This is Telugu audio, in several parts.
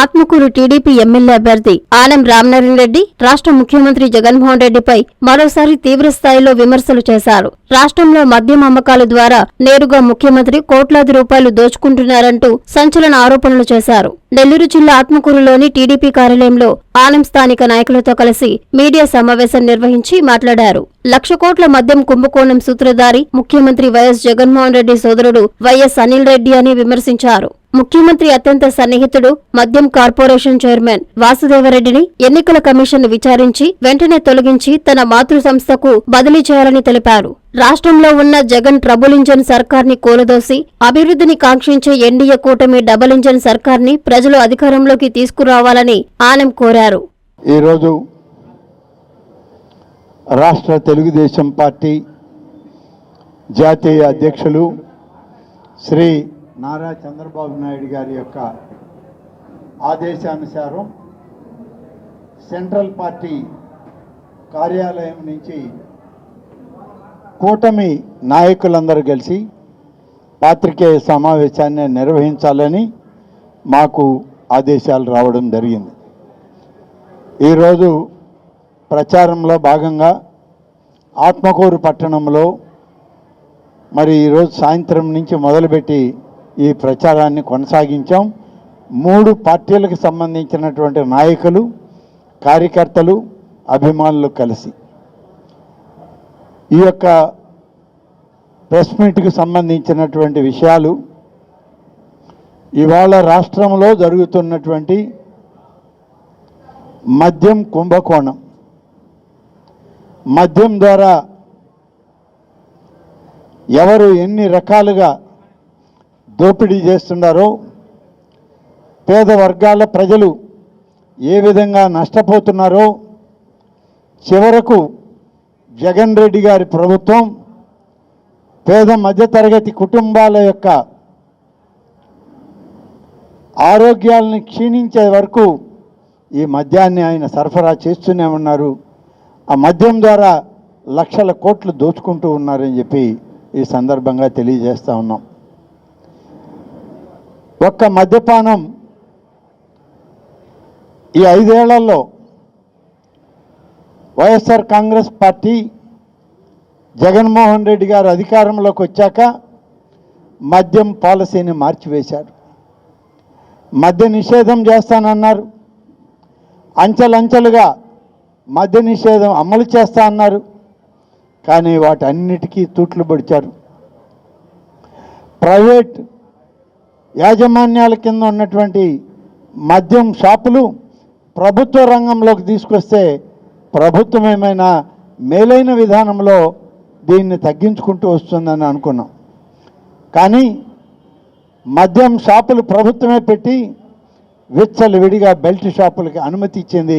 ఆత్మకూరు టీడీపీ ఎమ్మెల్యే అభ్యర్థి ఆనం రామనారాయణ రెడ్డి రాష్ట్ర ముఖ్యమంత్రి జగన్మోహన్ రెడ్డిపై మరోసారి తీవ్ర స్థాయిలో విమర్శలు చేశారు. రాష్ట్రంలో మద్యం అమ్మకాల ద్వారా నేరుగా ముఖ్యమంత్రి కోట్లాది రూపాయలు దోచుకుంటున్నారంటూ సంచలన ఆరోపణలు చేశారు. నెల్లూరు జిల్లా ఆత్మకూరులోని టీడీపీ కార్యాలయంలో ఆనం స్థానిక నాయకులతో కలిసి మీడియా సమావేశం నిర్వహించి మాట్లాడారు. లక్ష కోట్ల మద్యం కుంభకోణం సూత్రధారి ముఖ్యమంత్రి వైఎస్ జగన్మోహన్ రెడ్డి సోదరుడు వైఎస్ అనిల్ రెడ్డి అని విమర్శించారు. ముఖ్యమంత్రి అత్యంత సన్నిహితుడు మద్యం కార్పొరేషన్ చైర్మన్ వాసుదేవరెడ్డిని ఎన్నికల కమిషన్ విచారించి వెంటనే తొలగించి తన మాతృ సంస్థకు బదిలీ చేయాలని తెలిపారు. రాష్ట్రంలో ఉన్న జగన్ ట్రబుల్ ఇంజన్ సర్కార్ని కూలదోసి అభివృద్ధిని కాంక్షించే ఎన్డీఏ కూటమి డబుల్ ఇంజన్ సర్కార్ని ప్రజలు అధికారంలోకి తీసుకురావాలని ఆనం కోరారు. ఈరోజు రాష్ట్ర తెలుగుదేశం పార్టీ జాతీయ అధ్యక్షులు శ్రీ నారా చంద్రబాబు నాయుడు గారి యొక్క ఆదేశానుసారం సెంట్రల్ పార్టీ కార్యాలయం నుంచి కూటమి నాయకులందరూ కలిసి పాత్రికేయ సమావేశాన్ని నిర్వహించాలని మాకు ఆదేశాలు రావడం జరిగింది. ఈరోజు ప్రచారంలో భాగంగా ఆత్మకూరు పట్టణంలో మరి ఈరోజు సాయంత్రం నుంచి మొదలుపెట్టి ఈ ప్రచారాన్ని కొనసాగించాం. మూడు పార్టీలకు సంబంధించినటువంటి నాయకులు కార్యకర్తలు అభిమానులు కలిసి. ఈ యొక్క ప్రెస్ మీట్కి సంబంధించినటువంటి విషయాలు ఇవాళ రాష్ట్రంలో జరుగుతున్నటువంటి మద్యం కుంభకోణం. మద్యం ద్వారా ఎవరు ఎన్ని రకాలుగా దోపిడీ చేస్తున్నారో పేద వర్గాల ప్రజలు ఏ విధంగా నష్టపోతున్నారో చివరకు జగన్ రెడ్డి గారి ప్రభుత్వం పేద మధ్యతరగతి కుటుంబాల యొక్క ఆరోగ్యాలను క్షీణించే వరకు ఈ మద్యాన్ని ఆయన సరఫరా చేస్తూనే ఉన్నారు. ఆ మద్యం ద్వారా లక్షల కోట్లు దోచుకుంటూ ఉన్నారని చెప్పి ఈ సందర్భంగా తెలియజేస్తూ ఉన్నాం. ఒక్క మద్యపానం ఈ ఐదేళ్ళలో వైఎస్ఆర్ కాంగ్రెస్ పార్టీ జగన్మోహన్ రెడ్డి గారు అధికారంలోకి వచ్చాక మద్యం పాలసీని మార్చివేశారు. మద్య నిషేధం చేస్తానన్నారు. అంచెలంచెలుగా మద్య నిషేధం అమలు చేస్తా అన్నారు కానీ వాటన్నిటికీ తూట్లు పొడిచారు. ప్రైవేట్ యాజమాన్యాల కింద ఉన్నటువంటి మద్యం షాపులు ప్రభుత్వ రంగంలోకి తీసుకొస్తే ప్రభుత్వం ఏమైనా మేలైన విధానంలో దీన్ని తగ్గించుకుంటూ వస్తుందని అనుకున్నాం. కానీ మద్యం షాపులు ప్రభుత్వమే పెట్టి విచ్చలు విడిగా బెల్ట్ షాపులకి అనుమతి ఇచ్చింది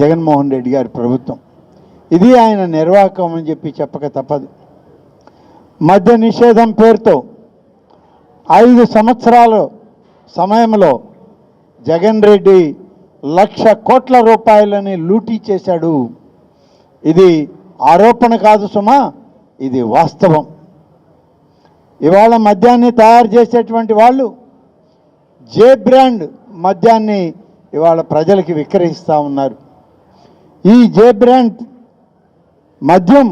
జగన్మోహన్ రెడ్డి గారి ప్రభుత్వం. ఇది ఆయన నిర్వాహకం అని చెప్పి చెప్పక తప్పదు. మద్య నిషేధం పేరుతో ఐదు సంవత్సరాలు సమయంలో జగన్ రెడ్డి లక్ష కోట్ల రూపాయలని లూటీ చేశాడు. ఇది ఆరోపణ కాదు సుమా ఇది వాస్తవం. ఇవాళ మద్యాన్ని తయారు చేసేటువంటి వాళ్ళు జే బ్రాండ్ మద్యాన్ని ఇవాళ ప్రజలకి విక్రయిస్తూ ఉన్నారు. ఈ జే బ్రాండ్ మద్యం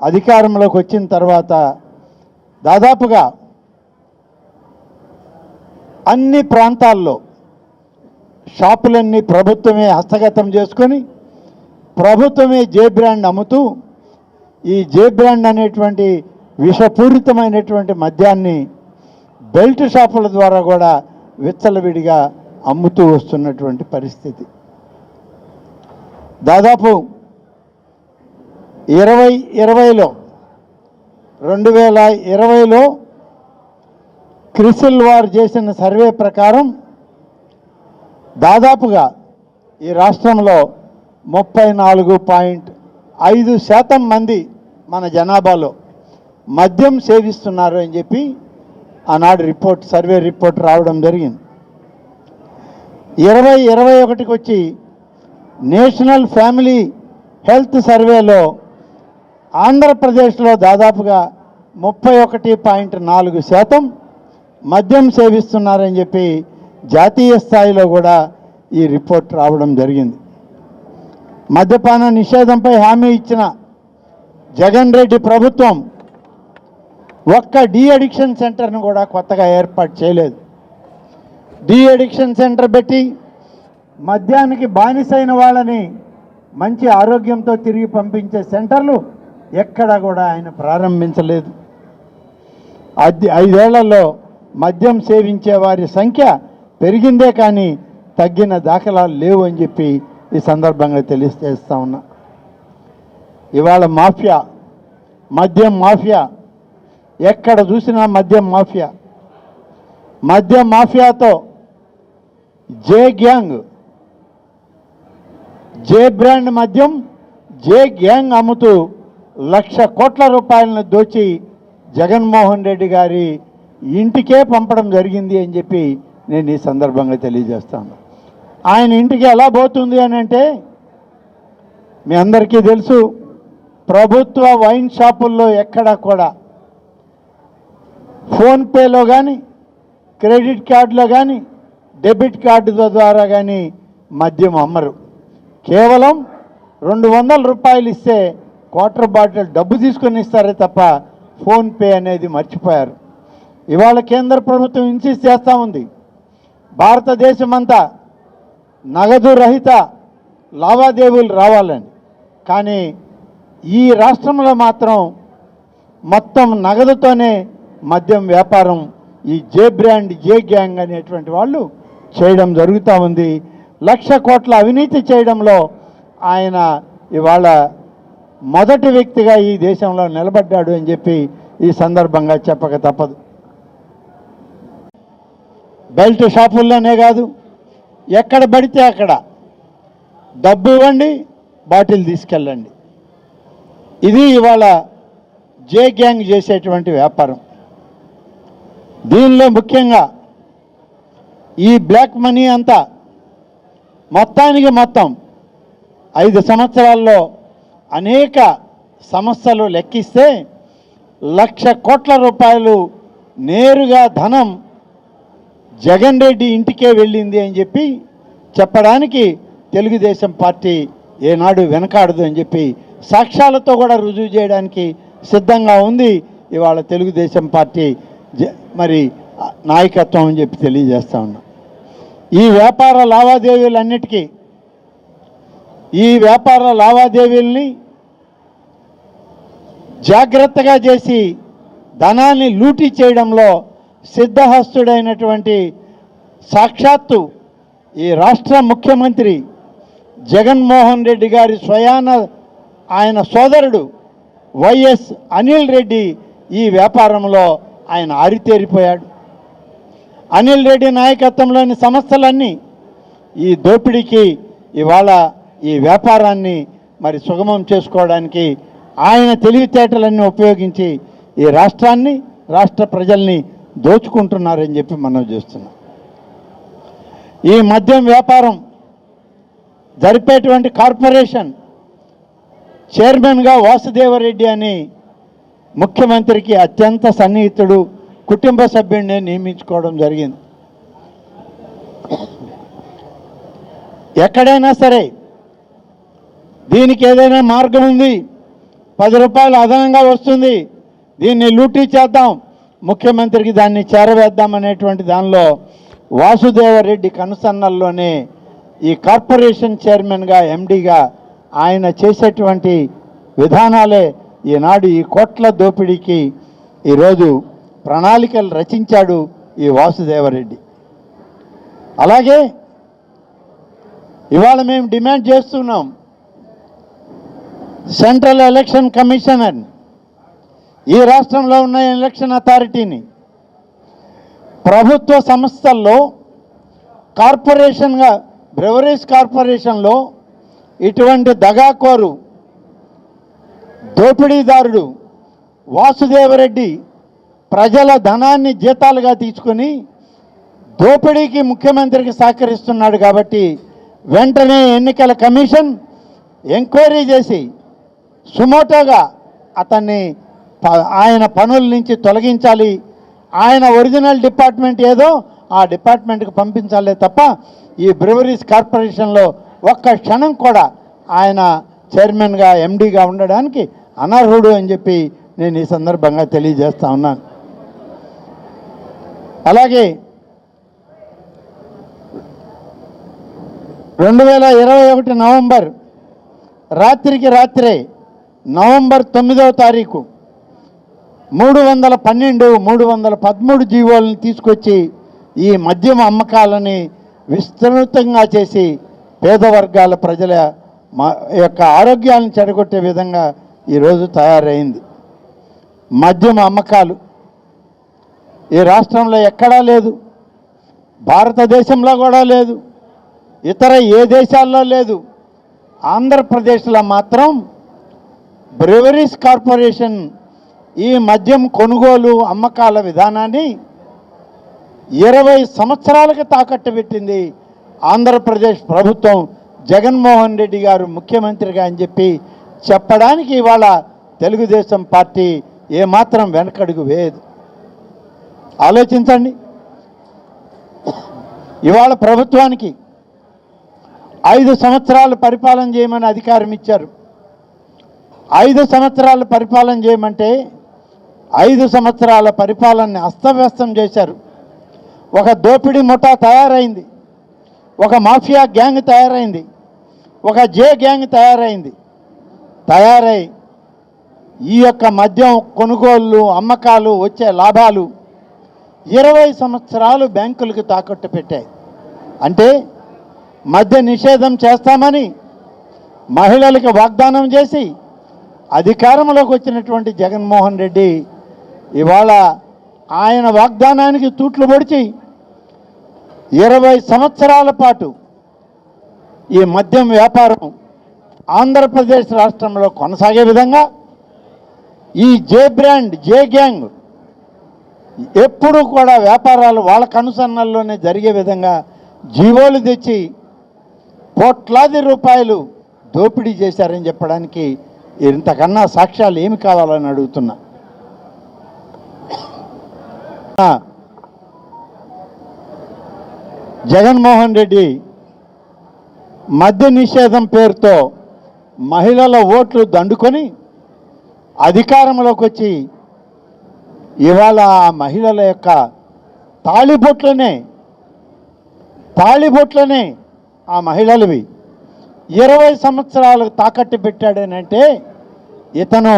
అధికారంలోకి వచ్చిన తర్వాత దాదాపుగా అన్ని ప్రాంతాల్లో షాపులన్నీ ప్రభుత్వమే హస్తగతం చేసుకొని ప్రభుత్వమే జే బ్రాండ్ అమ్ముతూ ఈ జే బ్రాండ్ అనేటువంటి విషపూరితమైనటువంటి మద్యాన్ని బెల్ట్ షాపుల ద్వారా కూడా విచ్చలవిడిగా అమ్ముతూ వస్తున్నటువంటి పరిస్థితి. దాదాపు ఇరవై ఇరవైలో రెండు వేల ఇరవైలో క్రిసిల్ వారు చేసిన సర్వే ప్రకారం దాదాపుగా ఈ రాష్ట్రంలో ముప్పై నాలుగు పాయింట్ ఐదు శాతం మంది మన జనాభాలో మద్యం సేవిస్తున్నారు అని చెప్పి ఆనాడు రిపోర్ట్ సర్వే రిపోర్ట్ రావడం జరిగింది. ఇరవై ఇరవై ఒకటికి వచ్చి నేషనల్ ఫ్యామిలీ హెల్త్ సర్వేలో ఆంధ్రప్రదేశ్లో దాదాపుగా ముప్పై ఒకటి పాయింట్ నాలుగు శాతం మద్యం సేవిస్తున్నారని చెప్పి జాతీయ స్థాయిలో కూడా ఈ రిపోర్ట్ రావడం జరిగింది. మద్యపాన నిషేధంపై హామీ ఇచ్చిన జగన్ రెడ్డి ప్రభుత్వం ఒక్క డీ అడిక్షన్ సెంటర్ను కూడా కొత్తగా ఏర్పాటు చేయలేదు. డీ అడిక్షన్ సెంటర్ పెట్టి మద్యానికి బానిసైన వాళ్ళని మంచి ఆరోగ్యంతో తిరిగి పంపించే సెంటర్లు ఎక్కడా కూడా ఆయన ప్రారంభించలేదు. అది ఐదేళ్ళలో మద్యం సేవించే వారి సంఖ్య పెరిగిందే కానీ తగ్గిన దాఖలాలు లేవు అని చెప్పి ఈ సందర్భంగా తెలియజేస్తా ఉన్నా. ఇవాళ మాఫియా మద్యం మాఫియా ఎక్కడ చూసినా మద్యం మాఫియా. మద్యం మాఫియాతో జే గ్యాంగ్ జే బ్రాండ్ మద్యం జే గ్యాంగ్ అమ్ముతూ లక్ష కోట్ల రూపాయలను దోచి జగన్మోహన్ రెడ్డి గారి ఇంటికే పంపడం జరిగింది అని చెప్పి నేను ఈ సందర్భంగా తెలియజేస్తాను. ఆయన ఇంటికి ఎలా పోతుంది అని అంటే మీ అందరికీ తెలుసు ప్రభుత్వ వైన్ షాపుల్లో ఎక్కడా కూడా ఫోన్పేలో కానీ క్రెడిట్ కార్డులో కానీ డెబిట్ కార్డు ద్వారా కానీ మద్యం అమ్మరు. కేవలం రెండు వందల రూపాయలు ఇస్తే క్వార్టర్ బాటిల్ డబ్బు తీసుకొని ఇస్తారే తప్ప ఫోన్పే అనేది మర్చిపోయారు. ఇవాళ కేంద్ర ప్రభుత్వం ఇన్సిస్ట్ చేస్తూ ఉంది. భారతదేశమంతా నగదు రహిత లావాదేవీలు రావాలని. కానీ ఈ రాష్ట్రంలో మాత్రం మొత్తం నగదుతోనే మద్యం వ్యాపారం ఈ జే బ్రాండ్ జే గ్యాంగ్ అనేటువంటి వాళ్ళు చేయడం జరుగుతూ ఉంది. లక్ష కోట్ల అవినీతి చేయడంలో ఆయన ఇవాళ మొదటి వ్యక్తిగా ఈ దేశంలో నిలబడ్డాడు అని చెప్పి ఈ సందర్భంగా చెప్పక తప్పదు. బెల్ట్ షాపుల్లోనే కాదు ఎక్కడ పడితే అక్కడ డబ్బు ఇవ్వండి బాటిల్ తీసుకెళ్ళండి. ఇది ఇవాళ జే గ్యాంగ్ చేసేటువంటి వ్యాపారం. దీనిలో ముఖ్యంగా ఈ బ్లాక్ మనీ అంతా మొత్తానికి మొత్తం ఐదు సంవత్సరాల్లో అనేక సమస్యలు లెక్కిస్తే లక్ష కోట్ల రూపాయలు నేరుగా ధనం జగన్ రెడ్డి ఇంటికే వెళ్ళింది అని చెప్పి చెప్పడానికి తెలుగుదేశం పార్టీ ఏనాడు వెనకాడదు అని చెప్పి సాక్ష్యాలతో కూడా రుజువు చేయడానికి సిద్ధంగా ఉంది. ఇవాళ తెలుగుదేశం పార్టీ జ- మరి నాయకత్వం అని చెప్పి తెలియజేస్తా ఉన్నా. ఈ వ్యాపార లావాదేవీలన్నిటికీ ఈ వ్యాపార లావాదేవీల్ని జాగ్రత్తగా చేసి ధనాన్ని లూటీ చేయడంలో సిద్ధహస్తుడైనటువంటి సాక్షాత్తు ఈ రాష్ట్ర ముఖ్యమంత్రి జగన్మోహన్ రెడ్డి గారి స్వయాన ఆయన సోదరుడు వైఎస్ అనిల్ రెడ్డి ఈ వ్యాపారంలో ఆయన ఆరితేరిపోయాడు అనిల్ రెడ్డి నాయకత్వంలోని సంస్థలన్నీ ఈ దోపిడీకి ఇవాళ ఈ వ్యాపారాన్ని మరి సుగమం చేసుకోవడానికి ఆయన తెలివితేటలన్నీ ఉపయోగించి ఈ రాష్ట్రాన్ని రాష్ట్ర ప్రజల్ని దోచుకుంటున్నారని చెప్పి మనం చేస్తున్నాం. ఈ మద్యం వ్యాపారం జరిపేటువంటి కార్పొరేషన్ చైర్మన్గా వాసుదేవరెడ్డి అని ముఖ్యమంత్రికి అత్యంత సన్నిహితుడు కుటుంబ సభ్యుడిని నియమించుకోవడం జరిగింది. ఎక్కడైనా సరే దీనికి ఏదైనా మార్గం ఉంది పది రూపాయలు అదనంగా వస్తుంది దీన్ని లూటీ చేద్దాం ముఖ్యమంత్రికి దాన్ని చేరవేద్దాం అనేటువంటి దానిలో వాసుదేవరెడ్డి కనుసన్నల్లోనే ఈ కార్పొరేషన్ చైర్మన్గా ఎండిగా ఆయన చేసేటువంటి విధానాలే ఈనాడు ఈ కోట్ల దోపిడీకి ఈరోజు ప్రణాళికలు రచించాడు ఈ వాసుదేవరెడ్డి. అలాగే ఇవాళ మేము డిమాండ్ చేస్తున్నాం సెంట్రల్ ఎలక్షన్ కమిషనర్ ఈ రాష్ట్రంలో ఉన్న ఎలక్షన్ అథారిటీని ప్రభుత్వ సంస్థల్లో కార్పొరేషన్గా బ్రెవరేజ్ కార్పొరేషన్లో ఇటువంటి దగాకోరు దోపిడీదారుడు వాసుదేవరెడ్డి ప్రజల ధనాన్ని జీతాలుగా తీసుకొని దోపిడీకి ముఖ్యమంత్రికి సహకరిస్తున్నాడు కాబట్టి వెంటనే ఎన్నికల కమిషన్ ఎంక్వైరీ చేసి సుమోటోగా అతన్ని ఆయన పనుల నుంచి తొలగించాలి. ఆయన ఒరిజినల్ డిపార్ట్మెంట్ ఏదో ఆ డిపార్ట్మెంట్కి పంపించాలే తప్ప ఈ బ్రివరీస్ కార్పొరేషన్లో ఒక్క క్షణం కూడా ఆయన చైర్మన్గా ఎండీగా ఉండడానికి అనర్హుడు అని చెప్పి నేను ఈ సందర్భంగా తెలియజేస్తా ఉన్నాను. అలాగే రెండు వేల ఇరవై ఒకటి నవంబర్ రాత్రికి రాత్రే నవంబర్ తొమ్మిదవ తారీఖు మూడు వందల పన్నెండు మూడు వందల పదమూడు జీవోలను తీసుకొచ్చి ఈ మద్యం అమ్మకాలని విస్తృతంగా చేసి పేద వర్గాల ప్రజల మా యొక్క ఆరోగ్యాలను చెడగొట్టే విధంగా ఈరోజు తయారైంది. మద్యం అమ్మకాలు. ఈ రాష్ట్రంలో ఎక్కడా లేదు. భారతదేశంలో కూడా లేదు. ఇతర ఏ దేశాల్లో లేదు. ఆంధ్రప్రదేశ్లో మాత్రం బ్రెవరీస్ కార్పొరేషన్ ఈ మద్యం కొనుగోలు అమ్మకాల విధానాన్ని ఇరవై సంవత్సరాలకు తాకట్టు పెట్టింది ఆంధ్రప్రదేశ్ ప్రభుత్వం జగన్మోహన్ రెడ్డి గారు ముఖ్యమంత్రిగా అని చెప్పి చెప్పడానికి ఇవాళ తెలుగుదేశం పార్టీ ఏమాత్రం వెనకడుగు వేయదు. ఆలోచించండి. ఇవాళ ప్రభుత్వానికి ఐదు సంవత్సరాలు పరిపాలన చేయమని అధికారం ఇచ్చారు. ఐదు సంవత్సరాలు పరిపాలన చేయమంటే ఐదు సంవత్సరాల పరిపాలనని అస్తవ్యస్తం చేశారు. ఒక దోపిడీ ముఠా తయారైంది. ఒక మాఫియా గ్యాంగ్ తయారైంది. ఒక జే గ్యాంగ్ తయారైంది. తయారై ఈ యొక్క మద్యం కొనుగోళ్ళు అమ్మకాలు వచ్చే లాభాలు ఇరవై సంవత్సరాలు బ్యాంకులకు తాకట్టు పెట్టాయి. అంటే మద్య నిషేధం చేస్తామని మహిళలకు వాగ్దానం చేసి అధికారంలోకి వచ్చినటువంటి జగన్మోహన్ రెడ్డి ఇవాళ ఆయన వాగ్దానానికి తూట్లు పొడిచి ఇరవై సంవత్సరాల పాటు ఈ మద్యం వ్యాపారం ఆంధ్రప్రదేశ్ రాష్ట్రంలో కొనసాగే విధంగా ఈ జే బ్రాండ్ జే గ్యాంగ్ ఎప్పుడూ కూడా వ్యాపారాలు వాళ్ళ కనుసన్నల్లోనే జరిగే విధంగా జీవోలు తెచ్చి కోట్లాది రూపాయలు దోపిడీ చేశారని చెప్పడానికి ఇంతకన్నా సాక్ష్యాలు ఏమి కావాలని అడుగుతున్నా. జగన్మోహన్ రెడ్డి మద్య నిషేధం పేరుతో మహిళల ఓట్లు దండుకొని అధికారంలోకి వచ్చి ఇవాళ ఆ మహిళల యొక్క తాళిబొట్లనే తాళిబొట్లనే ఆ మహిళలవి. ఇరవై సంవత్సరాలకు తాకట్టు పెట్టాడనంటే ఇతను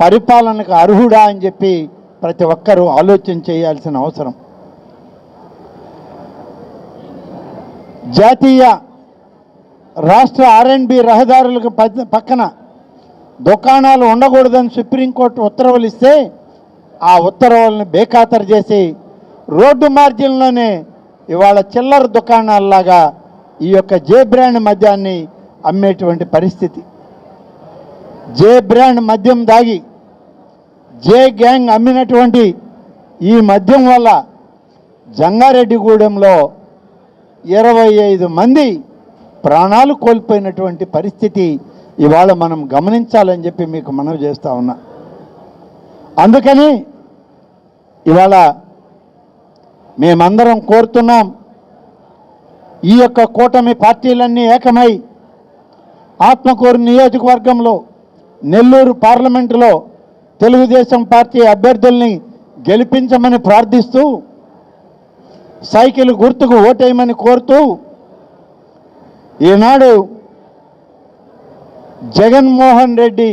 పరిపాలనకు అర్హుడా అని చెప్పి ప్రతి ఒక్కరూ ఆలోచన చేయాల్సిన అవసరం. జాతీయ రాష్ట్ర ఆర్ఎండ్బి రహదారులకు పక్కన దుకాణాలు ఉండకూడదని సుప్రీంకోర్టు ఉత్తర్వులు ఇస్తే ఆ ఉత్తర్వులను బేఖాతరు చేసి రోడ్డు మార్జిన్లోనే ఇవాళ చిల్లర దుకాణాల్లాగా ఈ యొక్క జే బ్రాండ్ మద్యాన్ని అమ్మేటువంటి పరిస్థితి. జే బ్రాండ్ మద్యం దాగి జే గ్యాంగ్ అమ్మినటువంటి ఈ మద్యం వల్ల జంగారెడ్డిగూడెంలో ఇరవై ఐదు మంది ప్రాణాలు కోల్పోయినటువంటి పరిస్థితి ఇవాళ మనం గమనించాలని చెప్పి మీకు మనవి చేస్తా ఉన్నా. అందుకని ఇవాళ మేమందరం కోరుతున్నాం ఈ యొక్క కూటమి పార్టీలన్నీ ఏకమై ఆత్మకూరు నియోజకవర్గంలో నెల్లూరు పార్లమెంటులో తెలుగుదేశం పార్టీ అభ్యర్థుల్ని గెలిపించమని ప్రార్థిస్తూ సైకిల్ గుర్తుకు ఓటేయమని కోరుతూ ఈనాడు జగన్మోహన్ రెడ్డి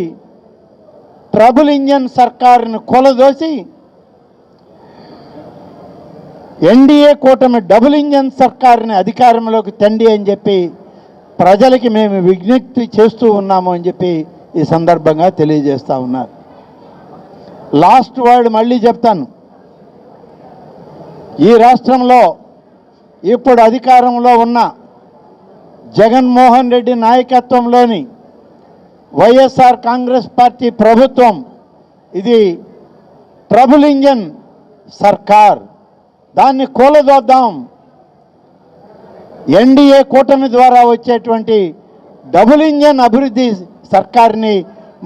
ట్రబుల్ ఇంజన్ సర్కారును కొలదోసి ఎన్డీఏ కూటమి డబుల్ ఇంజన్ సర్కారుని అధికారంలోకి తండి అని చెప్పి ప్రజలకి మేము విజ్ఞప్తి చేస్తూ ఉన్నాము అని చెప్పి ఈ సందర్భంగా తెలియజేస్తూ ఉన్నారు. లాస్ట్ వర్డ్ మళ్ళీ చెప్తాను. ఈ రాష్ట్రంలో ఇప్పుడు అధికారంలో ఉన్న జగన్మోహన్ రెడ్డి నాయకత్వంలోని వైఎస్ఆర్ కాంగ్రెస్ పార్టీ ప్రభుత్వం ఇది ట్రబుల్ ఇంజన్ సర్కార్. దాన్ని కూలదోద్దాం. ఎన్డీఏ కూటమి ద్వారా వచ్చేటువంటి డబుల్ ఇంజన్ అభివృద్ధి సర్కార్ని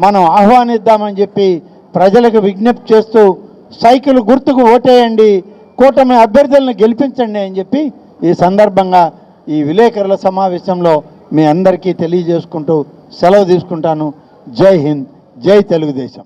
మనం ఆహ్వానిద్దామని చెప్పి ప్రజలకు విజ్ఞప్తి చేస్తూ సైకిల్ గుర్తుకు ఓటేయండి కూటమి అభ్యర్థులను గెలిపించండి అని చెప్పి ఈ సందర్భంగా ఈ విలేకరుల సమావేశంలో మీ అందరికీ తెలియజేసుకుంటూ సెలవు తీసుకుంటాను. జై హింద్ జై తెలుగుదేశం.